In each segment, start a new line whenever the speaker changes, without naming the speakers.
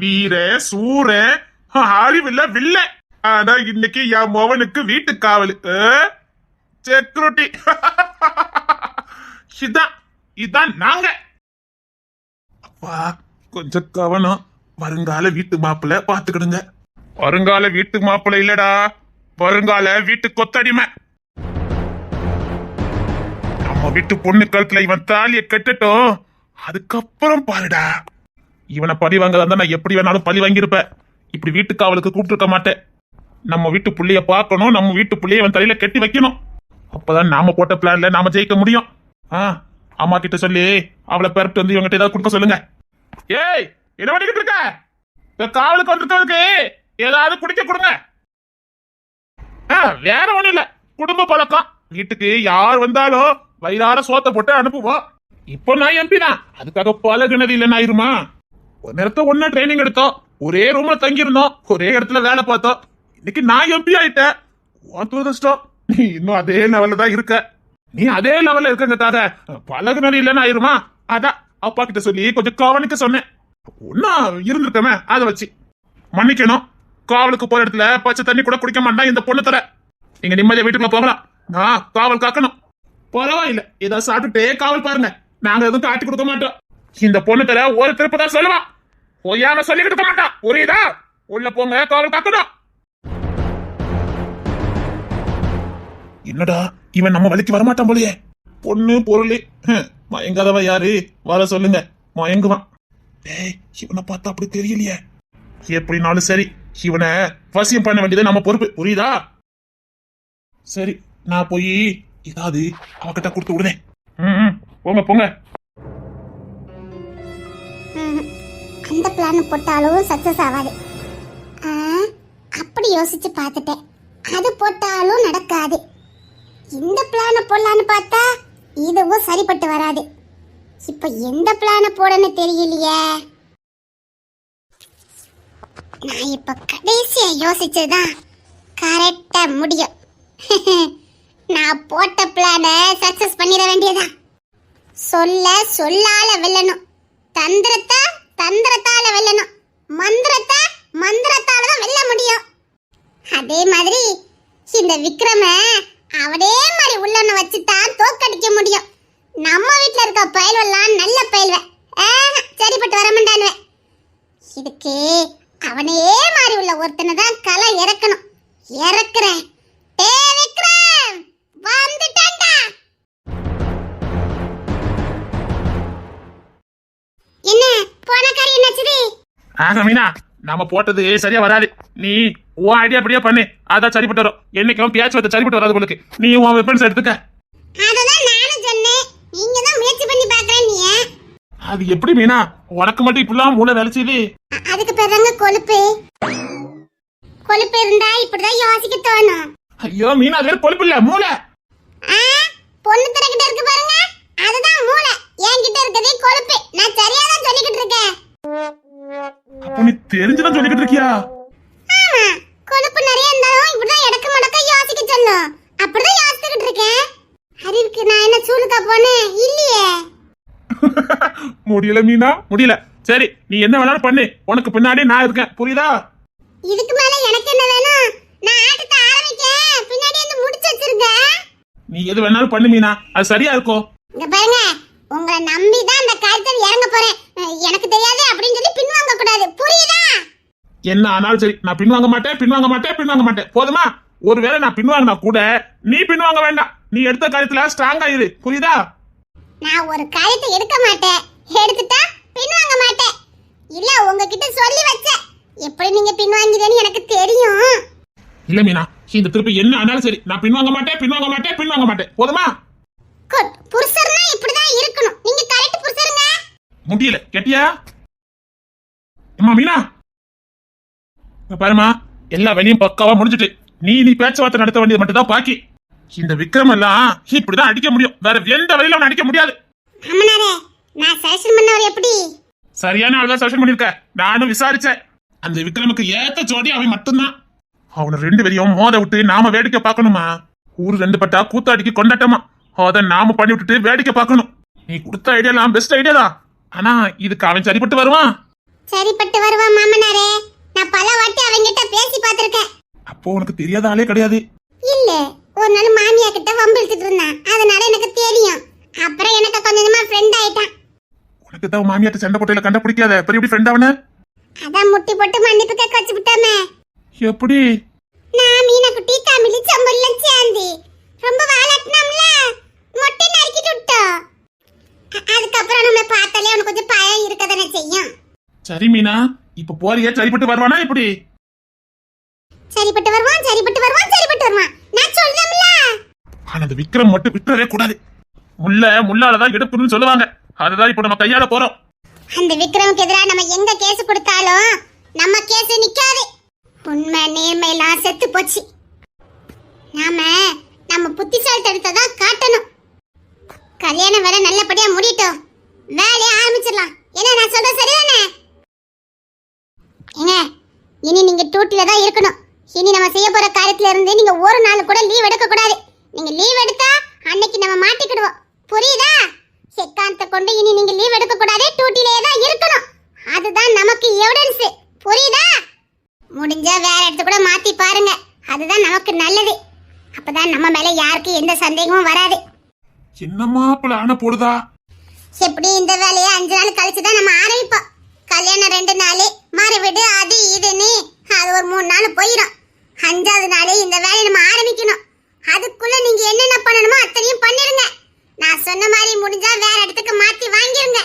வீர சூர அறிவில்ல வில்ல. ஆனா இன்னைக்கு என் மோவனுக்கு வீட்டு காவல். செக்யூரிட்டி இதான் இதான் நாங்க. அப்பா கொஞ்சம் கவனம். வருங்கால வீட்டு மாப்பிள்ள பாத்துக்கிடுங்க வருங்கால வீட்டு மாப்பிள்ள இல்லடா. வருங்கால வீட்டு கொத்தடிமை. நம்ம வீட்டு பொண்ணு கழுத்துல இவன் தாலிய கட்டட்டும். அதுக்கப்புறம் பாருடா. இவனை பழி வாங்கதா நான் எப்படி வேணாலும் பழி வாங்கியிருப்பேன். இப்படி வீட்டுக்கு அவளுக்கு கூப்பிட்டுருக்க மாட்டேன். நம்ம வீட்டு புள்ளைய பார்க்கணும் நம்ம வீட்டு புள்ளைய இவன் தலையில கட்டி வைக்கணும். அப்பதான் நாம போட்ட பிளான்ல நாம ஜெயிக்க முடியும். ஆ அம்மா கிட்ட சொல்லி அவளை பெறட்டு வந்து இவங்கிட்ட ஏதாவது கொடுக்க சொல்லுங்க. ஏய் என்ன பண்ணிக்கிட்டு இருக்க? இந்த காவலுக்கு வந்திருக்கவனுக்கு ஏதாவது குடிக்க கொடுங்க. ஆ வேற ஒண்ணும் இல்ல. குடும்ப பழக்கம். வீட்டுக்கு யார் வந்தாலும் வயிறார சோத்தை போட்டு அனுப்புவோம். இப்போ நான் எம்பி தான். அதுக்காக பழகுனது இல்லைன்னு ஆயிருமா? ஒரு நேரத்தை ஒன்னா ட்ரைனிங் எடுத்தோம். ஒரே ரூம்ல தங்கி இருந்தோம் ஒரே இடத்துல வேலை பார்த்தோம். இன்னைக்கு நான் எம்பி ஆயிட்டேன். உன் துரதிருஷ்டம். நீ இன்னும் அதே லெவல்ல தான் இருக்க. நீ அதே லெவல்ல இருக்கங்கிறதுக்காக பழகுனது இல்லைன்னு ஆயிருமா? அதான் அப்பா கிட்ட சொல்லி கொஞ்சம் கவனிக்க சொன்னேன். ஒன்னா இருந்திருக்கமே. அதை வச்சு மன்னிக்கணும். காவலுக்கு போற இடத்துல பச்சை தண்ணி கூட குடிக்க மாட்டான் இந்த பொண்ணு தர. நீங்க நிம்மதியா வீட்டுக்குள்ள போகலாம். நான் காவல் காக்கணும். பரவாயில்ல. ஏதாவது சாப்பிட்டுட்டே காவல் பாருங்க. நாங்க எதுவும் காட்டி கொடுக்க மாட்டோம். இந்த பொண்ணு தர ஒரு திருப்பு தான் சொல்லுவான் பொய்யாம சொல்லி கொடுக்க மாட்டான் புரியுதா? உள்ள போங்க காவல் காக்கணும். என்னடா இவன் நம்ம வழிக்கு வரமாட்டான் போலயே. பொண்ணு பொருள். ஹம், யாரு? வர சொல்லுங்க. மயங்குவான். டேய் இவனை பார்த்தா அப்படி தெரியலையே. எப்படினாலும் சரி இவனை வசியம் பண்ண வேண்டியது நம்ம பொறுப்பு. புரியுதா? சரி நான் போய் ஏதாவது அவகிட்ட கொடுத்து விடுதேன் ம், போங்க போங்க.
அந்த பிளான் போட்டாலும் சக்சஸ் ஆகாது. அப்படி யோசிச்சு பார்த்துட்டேன். அது போட்டாலும் நடக்காது. இந்த பிளான் போடலான்னு பார்த்தா இதுவும் சரிப்பட்டு வராது. இப்ப எந்த பிளானை போடன்னு தெரியலையே. நான் இப்ப கடைசியா யோசிச்சதுதான் கரெக்டா முடியும். நான் போட்ட பிளானை சக்சஸ் பண்ணிட வேண்டியதான் சொல்ல சொல்லால வெல்லணும். தந்திரத்தை தந்திரத்தால வெல்லணும். மந்திரத்தை மந்திரத்தால தான் வெல்ல முடியும். அதே மாதிரி இந்த விக்ரம அவனே மாதிரி உள்ளன வச்சு தான் தோக்கடிக்க முடியும். நம்ம வீட்டில் இருக்க பயல்வெல்லாம் நல்ல பயல்வ. சரிப்பட்டு வர இதுக்கு அவனையே மாதிரி உள்ள ஒருத்தனை தான் களை இறக்கணும். இறக்குறேன். டே விக்ரம்! வந்துட்டேன்டா. என்ன போன காரியம் என்னாச்சுது
ஆக மீனா நாம போட்டது சரியா வராது. நீ உன் ஐடியா அப்படியே பண்ணு. அதான் சரிப்பட்டு வரும். என்னைக்கும் பேச்சு வைத்த சரிப்பட்டு வராது உங்களுக்கு. நீ உன் வெப்பன்ஸ் எடுத்துக்க
அததான் நானும் சொன்னேன் நீங்க தான் முயற்சி பண்ணி பார்க்கறேன் நீ
அது எப்படி மீனா? உனக்கு மட்டும் இப்படிலாம் மூளை வேலை செய்யுது?
அதுக்கு பேர் தாங்க கொழுப்பு. கொழுப்பு இருந்தா இப்படிதான் யோசிக்க தோணும்.
ஐயோ மீனா அது கொழுப்பு இல்ல மூளை.
ஆ, பொண்ணு திறக்கிட்ட இருக்கு பாருங்க. அதுதான் மூளை. என்கிட்ட இருக்கதே கொழுப்பு. நான் சரியா தான் சொல்லிக்கிட்டு இருக்கேன்.
அப்போ நீ தெரிஞ்சுதான் சொல்லிக்கிட்டு இருக்கியா?
ஆமா கொழுப்பு நிறைய இருந்தாலும் இப்படிதான் இடக்க மடக்க யோசிக்க சொல்லும். அப்படிதான் யோசிச்சுக்கிட்டு இருக்கேன். அறிவுக்கு நான் என்ன சூளுக்கா போனேன்? இல்லையே.
முடியல மீனா? முடியல. சரி நீ என்ன வேணாலும் பண்ணு. உனக்கு பின்னாடி நான் இருக்கேன். புரியுதா?
இதுக்கு மேல எனக்கு என்ன வேணும்? நான் ஆட்டத்தை ஆரம்பிக்க பின்னாடி வந்து முடிச்சு வச்சிருக்கேன்
நீ எது வேணாலும் பண்ணு மீனா. அது சரியா இருக்கும்
இங்க பாருங்க. உங்களை நம்பி தான் அந்த காரியத்தில் இறங்க போறேன். எனக்கு தெரியாது அப்படின்னு சொல்லி பின்வாங்க கூடாது. புரியுதா?
என்ன ஆனாலும் சரி. நான் பின்வாங்க மாட்டேன் பின்வாங்க மாட்டேன் பின்வாங்க மாட்டேன். போதுமா? ஒருவேளை நான் பின்வாங்கினா கூட நீ பின்வாங்க வேண்டாம். நீ எடுத்த காரியத்துல ஸ்ட்ராங்கா இரு. புரியுதா?
நான் ஒரு காரியத்தை எடுக்க மாட்டேன். எடுத்துட்டா பின்வாங்க மாட்டேன். இல்ல உங்ககிட்ட சொல்லி வச்சேன். எப்படி நீங்க பின்வாங்கிறேன்னு எனக்கு தெரியும்.
இல்ல மீனா இந்த திருப்பி என்ன ஆனாலும் சரி. நான் பின்வாங்க மாட்டேன் பின்வாங்க மாட்டேன் பின்வாங்க மாட்டேன். போதுமா?
குட். புருஷர்னா இப்படிதான் இருக்கணும். நீங்க கரெக்ட் புருஷருங்க.
முடியல. கேட்டியா? அம்மா மீனா. பாருமா எல்லா வேலையும் பக்காவா முடிஞ்சிட்டு. நீ நீ பேச்சுவார்த்தை நடத்த வேண்டியது மட்டும் தான் பாக்கி. இந்த விக்ரம் எல்லாம் இப்படிதான் அடிக்க முடியும். வேற எந்த வழியில அவனை அடிக்க முடியாது.
நான் சஜஷன் பண்ணவர் எப்படி?
சரியான ஆள் தான் சஜஷன் பண்ணிருக்க நானும் விசாரிச்சேன். அந்த விக்ரமுக்கு ஏத்த ஜோடி அவன் மட்டும்தான். அவனை ரெண்டு பேரையும் மோத விட்டு நாம வேடிக்கை பார்க்கணுமா? ஊர் ரெண்டு பட்டா கூத்தாடிக்கு கொண்டாட்டமா? அத நாம பண்ணி விட்டுட்டு வேடிக்கை பார்க்கணும். நீ கொடுத்த ஐடியாலாம் பெஸ்ட் ஐடியா தான். ஆனா இதுக்கு அவன் சரிப்பட்டு வருவான்.
சரிப்பட்டு வருவான் மாமனாரே. நான் பல வாட்டி அவங்கிட்ட பேசி பார்த்திருக்கேன்.
அப்போ உனக்கு தெரியாத ஆளே கிடையாது.
இல்ல ஒரு நாள் மாமியா கிட்ட வம்பு இழுத்துட்டு இருந்தான். அதனால எனக்கு தெரியும். அப்புறம் எனக்கு கொஞ்சம் ஃப்ரெண்ட் ஆயிட்டான்.
உனக்கு தான் மாமியாட்ட சண்டை போட்டையில கண்ட பிடிக்காத? பெரிய எப்படி ஃப்ரெண்ட் அவன
அதான் முட்டி போட்டு மன்னிப்பு கேட்க வச்சு விட்டாமே.
எப்படி?
நான் மீனா குட்டி தமிழ் சம்பல்லாம் சேர்ந்து ரொம்ப வாழட்டினோம்ல மொட்டை நறுக்கிட்டு விட்டோம். அதுக்கப்புறம் நம்ம பார்த்தாலே அவனுக்கு கொஞ்சம் பயம் இருக்கதானே செய்யும்.
சரி மீனா. இப்ப போறியே? சரிப்பட்டு வருவானா இப்படி
சரிப்பட்டு வருவான் சரிப்பட்டு சொல்றேன்ல
ஆனா அந்த விக்ரம் மட்டும் விட்டுறவே கூடாது. முள்ள முள்ளாலதான் எடுக்கணும்னு சொல்லுவாங்க. அதுதான் இப்போ நம்ம கையால போறோம்.
அந்த விக்ரமுக்கு எதிராக நம்ம எங்க கேஸ் கொடுத்தாலும் நம்ம கேஸ் நிக்காது. உண்மை நேர்மையெல்லாம் செத்து போச்சு. நாம நம்ம புத்திசாலித்தனத்தை தான் காட்டணும். கல்யாணம் வேற நல்லபடியா முடியட்டும். வேலையை ஆரம்பிச்சிடலாம். என்ன நான் சொல்றது சரிதானே? ஏங்க இனி நீங்க டூட்டில தான் இருக்கணும். இனி நம்ம செய்ய போற காரியத்துல இருந்து நீங்க ஒரு நாள் கூட லீவ் எடுக்க கூடாது. நீங்க லீவ் எடுத்தா அன்னைக்கு நம்ம மாட்டிக்கிடுவோம். புரியுதா? செக்காந்த கொண்டு இனி நீங்க லீவ் எடுக்க கூடாது டூட்டிலேயே தான் இருக்கணும். அதுதான் நமக்கு எவிடன்ஸ் புரியுதா? முடிஞ்சா வேற இடத்த கூட மாத்தி பாருங்க. அதுதான் நமக்கு நல்லது. அப்பதான் நம்ம மேல யாருக்கு எந்த சந்தேகமும் வராது.
என்னமா பிளான போடுதா
எப்படி இந்த வேலையை அஞ்சு நாள் கழிச்சு தான் நம்ம ஆரம்பிப்போம்? கல்யாணம் ரெண்டு நாள் மறுவீடு அது இதுன்னு அது ஒரு மூணு நாள் போயிடும் அஞ்சாவது நாள் இந்த வேலையை நம்ம ஆரம்பிக்கணும். அதுக்குள்ள நீங்க என்னென்ன பண்ணணுமோ அத்தனையும் பண்ணிருங்க. நான் சொன்ன மாதிரி முடிஞ்சா வேற இடத்துக்கு மாத்தி வாங்கிருங்க.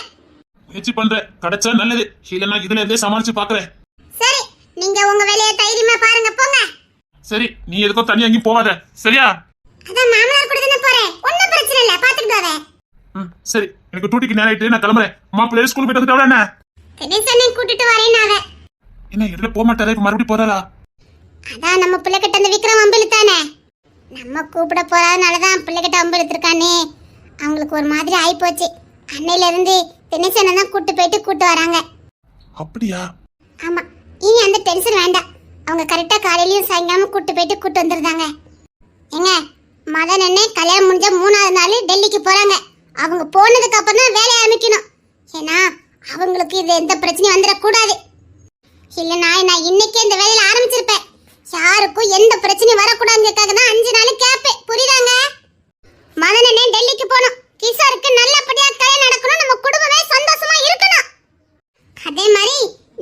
முயற்சி பண்றேன். கிடைச்சா நல்லது. இல்லைன்னா இதுல இருந்தே சமாளிச்சு பாக்குறேன்.
சரி நீங்க உங்க வேலையை தைரியமா பாருங்க போங்க.
சரி நீ எதுக்கோ தனியா எங்கேயும் போவாத சரியா?
அதான் மாமனார் கூட தானே போறேன். ஒன்னும் பிரச்சனை இல்ல பாத்துக்கிட்டு வரேன்
ம் சரி. எனக்கு டூட்டிக்கு நேரம் ஆயிட்டு நான் கிளம்புறேன். மாப்பிள்ளை ஸ்கூல் போயிட்டு வந்துட்டா என்ன?
தினேசனை கூட்டிட்டு வரேன் அவ
என்ன இடையில போக மாட்டாரா? இப்ப மறுபடியும் போறாரா?
அதான் நம்ம பிள்ளைகிட்ட அந்த விக்ரம் அம்பிழுத்தானே நம்ம கூப்பிட போறதுனால தான் பிள்ளைகிட்ட அம்பிழுத்திருக்கானே அவங்களுக்கு ஒரு மாதிரி ஆயிப்போச்சு. அன்னையில இருந்து தினேசனை தான் கூட்டு போயிட்டு கூட்டு வராங்க.
அப்படியா?
ஆமா. இனி அந்த டென்ஷன் வேண்டாம். அவங்க கரெக்டா காலையிலயும் சாயங்காலமும் கூட்டு போயிட்டு கூட்டு வந்துருந்தாங்க. ஏங்க மதன் அண்ணே கல்யாணம் முடிஞ்ச மூணாவது நாள் டெல்லிக்கு போறாங்க. அவங்க போனதுக்கு அப்புறம் தான் வேலையை ஆரம்பிக்கணும். ஏன்னா அவங்களுக்கு இது எந்த பிரச்சனையும் வந்துடக்கூடாது. இல்லைனா நான் இன்னைக்கே இந்த வேலையில ஆரம்பிச்சிருப்பேன். யாருக்கும் எந்த பிரச்சனையும் வரக்கூடாதுக்காக தான் அஞ்சு நாள் கேட்பேன் புரியுதாங்க? மதனனே டெல்லிக்கு போகணும் கிஷோருக்கு நல்லபடியா கல்யாணம் நடக்கணும். நம்ம குடும்பமே சந்தோஷமா இருக்கணும். அதே மாதிரி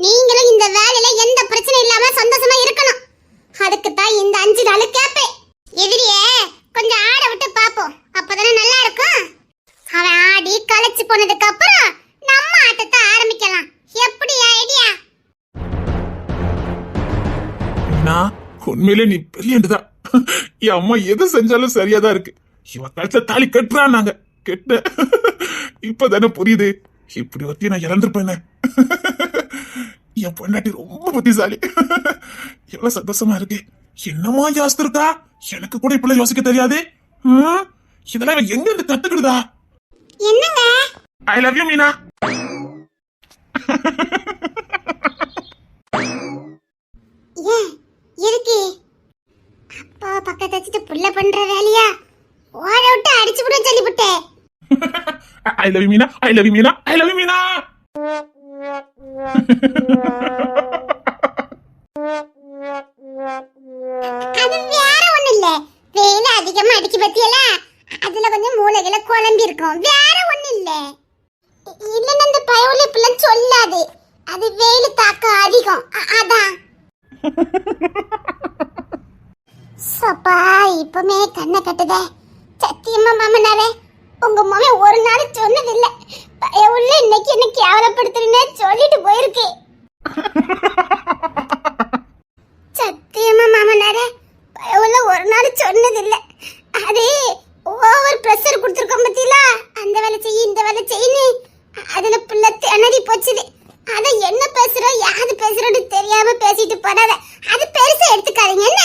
நீங்களும் இந்த வேலையில எந்த பிரச்சனையும் இல்லாம சந்தோஷமா இருக்கணும். அதுக்கு தான் இந்த அஞ்சு நாள்
கேட்பேன் உண்மையிலே நீ பிரில்லியன்ட் என் அம்மா எது செஞ்சாலும் சரியா தான் இருக்கு. இவ கழுத்துல தாலி கட்டுறான் நாங்க. கெட்ட. இப்பதானே புரியுது. இப்படி ஒத்தி நான் இறந்துருப்பேன். என் பொண்டாட்டி ரொம்ப புத்திசாலி. எவ்வளவு சந்தோஷமா இருக்கு. என்னமா ஜாஸ்தி இருக்கா எனக்கு கூட இப்பெல்லாம் யோசிக்க தெரியாது? இதெல்லாம் இவன் எங்க இருந்து கத்துக்கிடுதா?
என்னங்க?
I love you Meena.
ஏன்? எதுக்கு அப்பா பக்கத்து வச்சுட்டு புள்ள பண்ற வேலையா? ஓட விட்டு அடிச்சு விட சொல்லிவிட்டேன்
I love Meena I love Meena I love Meena
அது வேற ஒண்ணு இல்ல. வெயில அதிகமா அடிச்சு பத்தியல? அதுல கொஞ்சம் மூளைகளை குழம்பி இருக்கும். வேற ஒண்ணு இல்ல. இல்லைன்னா இந்த பயவுல இப்பெல்லாம் சொல்லாது. அது வெயில் தாக்கம் அதிகம். அதான். சப்பா இப்பமே கண்ணை கட்டுதே. சத்தியமா மாமனாரே உங்க மாமி ஒரு நாள் சொன்னதில்ல. உள்ள இன்னைக்கு என்ன கேவலப்படுத்துறேன்னு சொல்லிட்டு போயிருக்கு. சத்தியமா மாமனாரே உள்ள ஒரு நாள் சொன்னதில்ல. அது ஓவர் ப்ரெஷர் கொடுத்துருக்கோம் பத்தியில அந்த வேலை செய்ய இந்த வேலை செய்யு சீட்டு போடாத அது பெருசா எடுத்துக்காதீங்க. என்ன?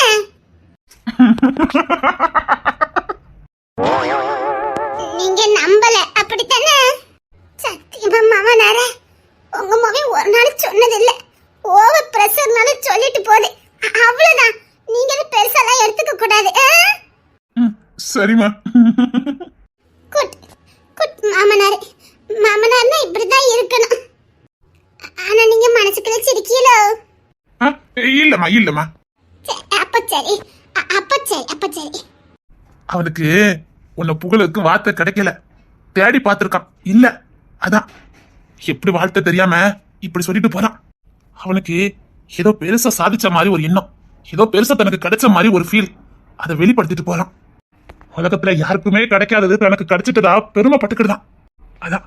நீங்க நம்பல. அப்படித்தானே? சத்தியமா மாமனார உங்க மகி ஒரு நாள் சொன்னது சொன்னதில்ல. ஓவர் பிரஷர்னால
சொல்லிட்டு போகுது. அவ்வளவுதான். நீங்க அது பெருசாலாம் எடுத்துக்க கூடாது.
சரிமா குட். குட் மாமனார். மாமனார்னா இப்படிதான் இருக்கணும். ஆனா நீங்க மனசுக்குள்ள சிரிக்கீங்களோ
இல்லம்மா இல்லம்மா.
அப்ப சரி. அப்ப சரி அப்ப சரி.
அவனுக்கு உன்னை புகழுக்கு வார்த்தை கிடைக்கல. தேடி பார்த்திருக்கான். இல்ல அதான். எப்படி வாழ்த்த தெரியாம இப்படி சொல்லிட்டு போறான். அவனுக்கு ஏதோ பெருசா சாதிச்ச மாதிரி ஒரு எண்ணம். ஏதோ பெருசா தனக்கு கிடைச்ச மாதிரி ஒரு ஃபீல் அதை வெளிப்படுத்திட்டு போறான். உலகத்துல யாருக்குமே கிடைக்காதது தனக்கு கிடைச்சிட்டதா பெருமைப்பட்டுக்கிட்டுதான். அதான்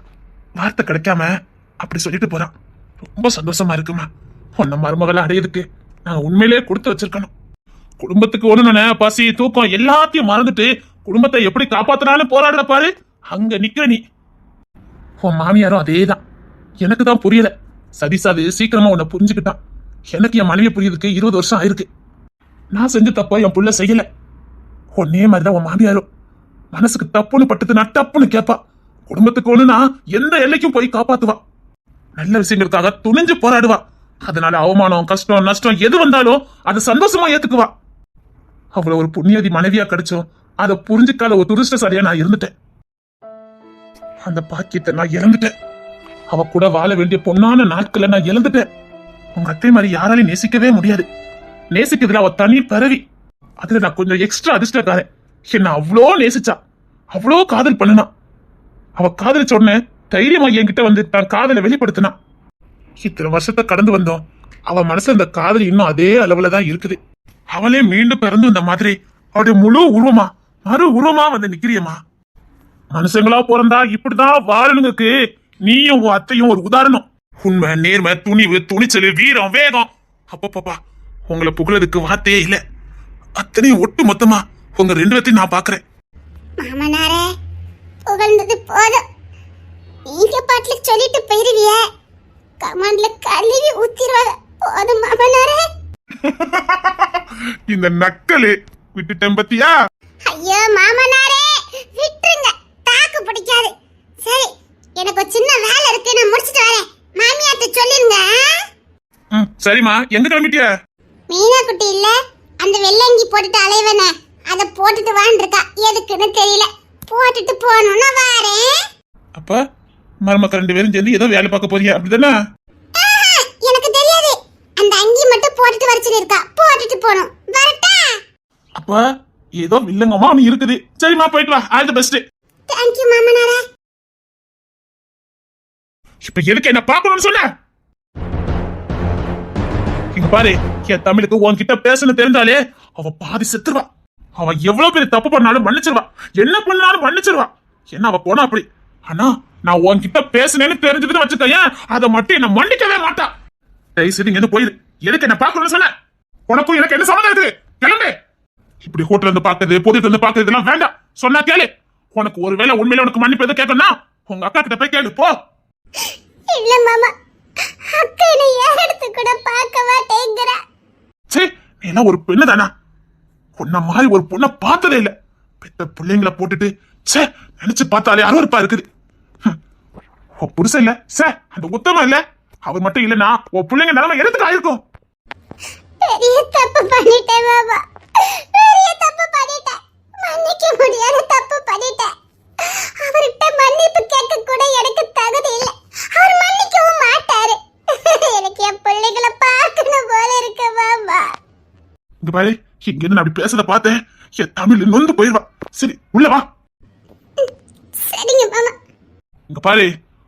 வார்த்தை கிடைக்காம அப்படி சொல்லிட்டு போறான். ரொம்ப சந்தோஷமா இருக்குமா. உன்னை மருமகளை அடையதுக்கு நான் உண்மையிலேயே கொடுத்து வச்சிருக்கணும். குடும்பத்துக்கு ஒண்ணுன பசி தூக்கம் எல்லாத்தையும் மறந்துட்டு குடும்பத்தை எப்படி காப்பாத்தினாலும் போராடுற பாரு. அங்க நிக்கிற நீ. உன் மாமியாரும் அதே தான் எனக்கு தான் புரியல. சதீஷ் அது சீக்கிரமா உன்னை புரிஞ்சுக்கிட்டான். எனக்கு என் மனைவி புரியுதுக்கு இருபது வருஷம் ஆயிருக்கு. நான் செஞ்ச தப்ப என் புள்ள செய்யல. உன்னே மாதிரிதான் உன் மாமியாரும். மனசுக்கு தப்புன்னு பட்டதுன்னா டப்புன்னு கேப்பா. குடும்பத்துக்கு ஒண்ணுனா எந்த எல்லைக்கும் போய் காப்பாத்துவா. நல்ல விஷயங்களுக்காக துணிஞ்சு போராடுவா. அதனால அவமானம் கஷ்டம் நஷ்டம் எது வந்தாலும் அதை சந்தோஷமா ஏத்துக்குவா. அவ்வளவு ஒரு புண்ணியதி மனைவியா கிடைச்சோம் அதை புரிஞ்சுக்காத ஒரு துரிஷ்ட சரியா நான் இருந்துட்டேன். அந்த பாக்கியத்தை நான் இழந்துட்டேன். அவ கூட வாழ வேண்டிய பொன்னான நாட்களை நான் இழந்துட்டேன். உங்க அத்தை மாதிரி யாராலையும் நேசிக்கவே முடியாது. நேசிக்கிறதுல அவ தனி பரவி. அதுல நான் கொஞ்சம் எக்ஸ்ட்ரா அதிர்ஷ்டக்காரன். என்ன அவ்வளோ நேசிச்சா அவ்வளோ காதல் பண்ணுனா. அவ காதலிச்ச உடனே தைரியமா என்கிட்ட வந்து தன் காதலை வெளிப்படுத்தினா. இத்தனை வருஷத்தை கடந்து வந்தோம். அவ மனசுல இந்த காதல் இன்னும் அதே அளவுல தான் இருக்குது. அவளே மீண்டும் பிறந்து இந்த மாதிரி அவருடைய முழு உருவமா மறு உருவமா வந்து நிக்கிறியம்மா. மனுஷங்களா பிறந்தா இப்படிதான் வாழணுங்களுக்கு நீயும் உன் அத்தையும் ஒரு உதாரணம். உண்மை நேர்மை துணிவு துணிச்சல் வீரம் வேகம். அப்பப்பப்பா உங்களை புகழதுக்கு வார்த்தையே இல்ல. அத்தனையும் ஒட்டு மொத்தமா உங்க ரெண்டு பேர்த்தையும் நான் பாக்குறேன்.
மாமனாரே புகழ்ந்தது போதும். நீங்க பாட்டுல சொல்லிட்டு போயிருவியே. கமாண்ட்ல கழுவி ஊத்திடுவாங்க போதும் மாமனாரே.
இந்த நக்கலு விட்டுட்டேன் பத்தியா?
ஐயோ மாமனாரே. விட்டுருங்க. தாக்கு பிடிக்காது. சரி எனக்கு ஒரு சின்ன வேலை இருக்கு. நான் முடிச்சிட்டு வரேன். மாமியார்ட்ட சொல்லிருங்க.
ம் சரிம்மா. எங்க கிளம்பிட்டிய?
மீனா குட்டி இல்ல. அந்த வெள்ளங்கி போட்டுட்டு அலைவனே. அத போட்டுட்டு வான் இருக்கா. எதுக்குன்னு தெரியல. போட்டுட்டு போகணும்னா வாரேன்.
அப்ப மருமக்க ரெண்டு பேரும் சேர்ந்து ஏதோ வேலை பார்க்க போறீங்க அப்படிதானே?
எனக்கு தெரியாது. அந்த அங்கி மட்டும் போட்டுட்டு வர சொல்லிருக்கா போட்டுட்டு போகணும். வரட்டா?
அப்ப ஏதோ வில்லங்கமா ஒண்ணு இருக்குது. சரிம்மா போயிட்டு வா. All the best
thank you மாமனாரே.
இப்ப எதுக்கு என்ன பார்க்கணும்னு சொன்ன இங்க பாரு என் தமிழுக்கு உன்கிட்ட பேசணும் தெரிஞ்சாலே அவ பாதி செத்துருவா. அவ எவ்வளவு பெரிய தப்பு பண்ணாலும் மன்னிச்சிருவா. என்ன பண்ணாலும் மன்னிச்சிருவா. என்ன அவ போனா அப்படி? ஆனா நான் உன்கிட்ட பேசுனேன்னு தெரிஞ்சதுன்னு வச்சுக்கேன் அதை மட்டும் என்ன மன்னிக்கவே மாட்டா. தயவு செய்து இங்க போயிரு. எதுக்கு என்ன பார்க்கணும்னு சொன்ன? உனக்கும் எனக்கு என்ன சம்மந்தம் இருக்கு? கிளம்பு. இப்படி ஹோட்டல் இருந்து பாக்குறது பொதுல இருந்து பாக்குறது இதெல்லாம் வேண்டாம். சொன்னா கேளு. உனக்கு ஒருவேளை உண்மையில உனக்கு மன்னிப்பு எதுவும் கேட்கணும்னா உங்க அக்கா கிட்ட போய் கேளு போ.
இல்ல மாமா. அக்கா என்னை எடுத்து கூட பார்க்க மாட்டேங்கிறா?
சே நீ எல்லாம் ஒரு பெண்ணு தானா உன்ன மாதிரி ஒரு பொண்ணை பார்த்ததே இல்ல. பெத்த பிள்ளைங்களை போட்டுட்டு சே நினைச்சு பார்த்தாலே அருவருப்பா இருக்குது. புருஷன் இல்ல. சே அந்த உத்தமம் இல்ல. அவர் மட்டும் இல்லனா உன் பிள்ளைங்க நிலைமை எடுத்துட்டு ஆயிருக்கும்?
பெரிய தப்பு பண்ணிட்டேன் மாமா பெரிய தப்பு பண்ணிட்டேன். மன்னிக்க முடியாத தப்பு பண்ணிட்டேன். அவர்கிட்ட மன்னிப்பு கேட்க கூட எனக்கு தகுதி இல்லை. அவர் மன்னிக்கவும் மாட்டாரு. எனக்கு என் பிள்ளைகளை பார்க்கணும் போல இருக்கு மாமா
இங்க பாரு இங்க இருந்து அப்படி பேசுறத பார்த்தேன். என் தமிழ் நொந்து போயிருவா. சரி உள்ள வா. இங்க பாரு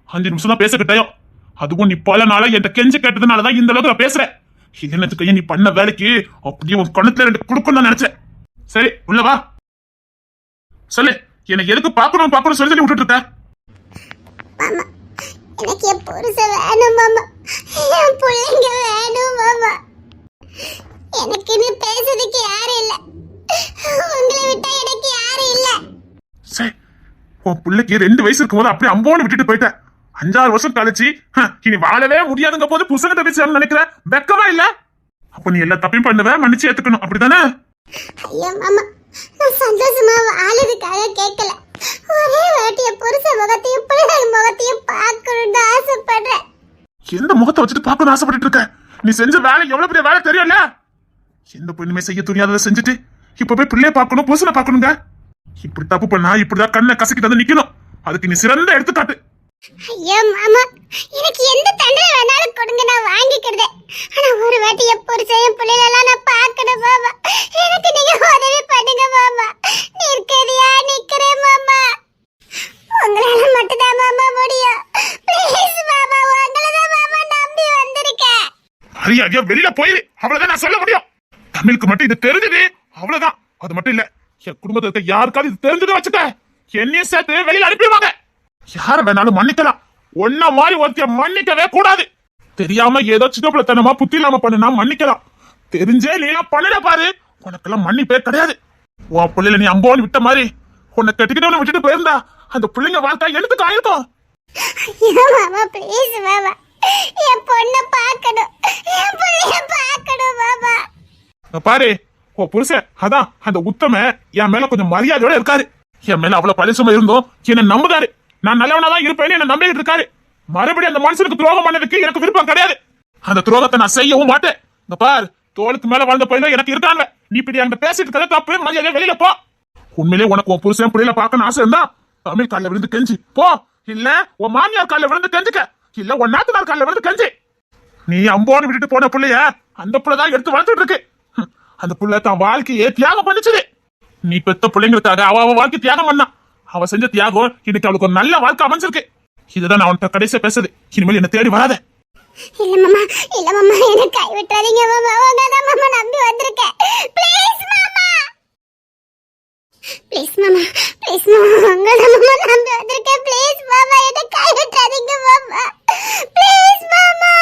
அஞ்சு நிமிஷம் தான் பேச அதுவும் நீ பல நாளா என்கிட்ட கெஞ்சி கேட்டதுனாலதான் இந்த அளவுக்கு நான் பேசுறேன். இல்லைன்னு நீ பண்ண வேலைக்கு? அப்படியே உன் கணத்துல ரெண்டு கொடுக்கணும் தான் நினைச்சேன். சரி உள்ள வா. சொல்லு எனக்கு எதுக்கு பாக்கணும் பாக்கணும் சொல்லி சொல்லி விட்டுட்டு இருக்க?
எனக்கு என் புருஷன் வேணும் மாமா. என் பிள்ளைங்க வேணும் மாமா இல்ல உங்களை விட்டா எனக்கு யாரும் இல்ல
சரி உன் பிள்ளைக்கு ரெண்டு வயசு இருக்கும்போது அப்படியே அம்போன்னு விட்டுட்டு போயிட்டேன். அஞ்சாறு வருஷம் கழிச்சு இனி வாழவே முடியாதுங்க போது புசங்கிட்ட பேசி நினைக்கிற வெக்கமா இல்ல? அப்ப நீ எல்லா தப்பையும் பண்ணுவ மன்னிச்சு ஏத்துக்கணும். அப்படிதானே?
சந்தோஷமா வாழறதுக்காக கேட்கல ஒரே வாட்டி என் புருஷ முகத்தையும் பிள்ளைகள் முகத்தையும் பார்க்கணும்னு ஆசைப்படுறேன்.
எந்த முகத்தை வச்சுட்டு பார்க்கணும்னு ஆசைப்பட்டுட்டு இருக்க? நீ செஞ்ச வேலை எவ்வளவு பெரிய வேலை தெரியும்ல? எந்த பொண்ணுமே செய்ய துணியாததை செஞ்சுட்டு இப்ப போய் பிள்ளைய பார்க்கணும் புருஷனை பார்க்கணுங்க. இப்படி தப்பு பண்ணா இப்படிதான் கண்ணை கசக்கிட்டு வந்து நிக்கணும். அதுக்கு நீ சிறந்த எடுத்துக்காட்டு.
ஐயோ மாமா. எனக்கு எந்த தண்டனை வேணாலும் கொடுங்க நான் வாங்கிக்கிடுதேன் ஆனா ஒரு வாட்டி என் புருஷன் பிள்ளைகளெல்லாம் நான் பார்க்கணும் மாமா. எனக்கு நீங்க உதவி பண்ணுங்க மாமா. நிற்கறியா? நிக்கிறேன் மாமா. உங்களால மட்டும்தான் மாமா முடியும். ப்ளீஸ் மாமா உங்களை தான் மாமா நம்பி வந்திருக்கேன்.
மரியாதையா வெளியில போயிரு. அவ்வளவுதான் நான் சொல்ல முடியும். தமிழுக்கு மட்டும் இது தெரிஞ்சது. அவ்வளவுதான். அது மட்டும் இல்ல. என் குடும்பத்துல இருக்க யாருக்காவது இது தெரிஞ்சதை வச்சுக்க. என்னையும் சேர்த்து வெளியில அனுப்பிடுவாங்க. யார வேணாலும் மன்னிக்கலாம். ஒன்ன மாதிரி ஒருத்திய மன்னிக்கவே கூடாது. தெரியாம ஏதோ சின்னப்பிள்ளத்தனமா புத்தி இல்லாம பண்ணுனா மன்னிக்கலாம். தெரிஞ்சே நீ எல்லாம் பண்ணல பாரு. உனக்கெல்லாம் மன்னிப்பே கிடையாது. உன் பிள்ளைல நீ அம்போன்னு விட்ட மாதிரி உன்னை கட்டிக்கிட்டவன விட்டுட்டு போயிருந்தா அந்த பிள்ளைங்க வாழ்க்கை எழுத்துக்கு ஆயிருக்கும்? பாரு ஓ புருஷன் அதான் அந்த உத்தம என் மேல கொஞ்சம் மரியாதையோட இருக்காரு. என் மேல அவ்வளவு பரிசும இருந்தோம். என்ன நம்புதாரு. நான் நல்லவனாதான் இருப்பேன்னு என்ன நம்பிக்கிட்டு இருக்காரு. மறுபடியும் அந்த மனுஷனுக்கு துரோகம் பண்ணதுக்கு எனக்கு விருப்பம் கிடையாது. அந்த துரோகத்தை நான் செய்யவும் மாட்டேன். இந்த பார் தோளுக்கு மேல வாழ்ந்த பையன் எனக்கு இருக்காங்க. நீ இப்படி அங்க பேசிட்டு இருக்கிற தப்பு. மரியாதை வெளியில போ. உண்மையிலே உனக்கு உன் புருஷன் பிள்ளைல பார்க்கணும் ஆசை இருந்தா தமிழ் காலில் விழுந்து கெஞ்சி. போ. இல்ல உன் மாமியார் காலில் விழுந்து கெஞ்சுக்க. இல்ல உன் நாத்தனார் காலில் விழுந்து கெஞ்சி. நீ அம்போன்னு விட்டுட்டு போன பிள்ளைய அந்த பிள்ளை தான் எடுத்து வளர்த்துட்டு இருக்கு. அந்த புள்ள தான் வாழ்க்கையே தியாகம் பண்ணிச்சது. நீ பெத்த பிள்ளைங்களுக்காக அவ அவ வாழ்க்கை தியாகம் பண்ணான் அவ செஞ்ச தியாகம் இன்னைக்கு அவளுக்கு ஒரு நல்ல வாழ்க்கை அமைஞ்சிருக்கு. இதுதான் நான் உன்கிட்ட கடைசியா பேசுது இனிமேல் என்ன தேடி வராத.
இல்ல மாமா இல்ல மாமா என்ன கை விட்டுறாதீங்க. மாமா உங்க தான் மாமா நம்பி வந்திருக்கேன். ப்ளீஸ் மாமா. ப்ளீஸ் மாமா ப்ளீஸ் மாமா உங்க தான் மாமா நம்பி வந்திருக்கேன். ப்ளீஸ் மாமா என்ன கை விட்டுறாதீங்க மாமா. ப்ளீஸ் மாமா.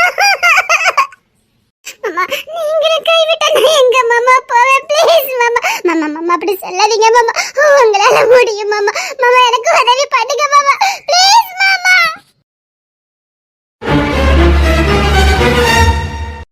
மாமா நீங்களும் கைவிட்டா நான் எங்க மாமா போவேன் ப்ளீஸ் மாமா. மாமா மாமா அப்படி சொல்லாதீங்க மாமா. உங்களால முடியும் மாமா. மாமா எனக்கு உதவி பண்ணுங்க மாமா. ப்ளீஸ் மாமா.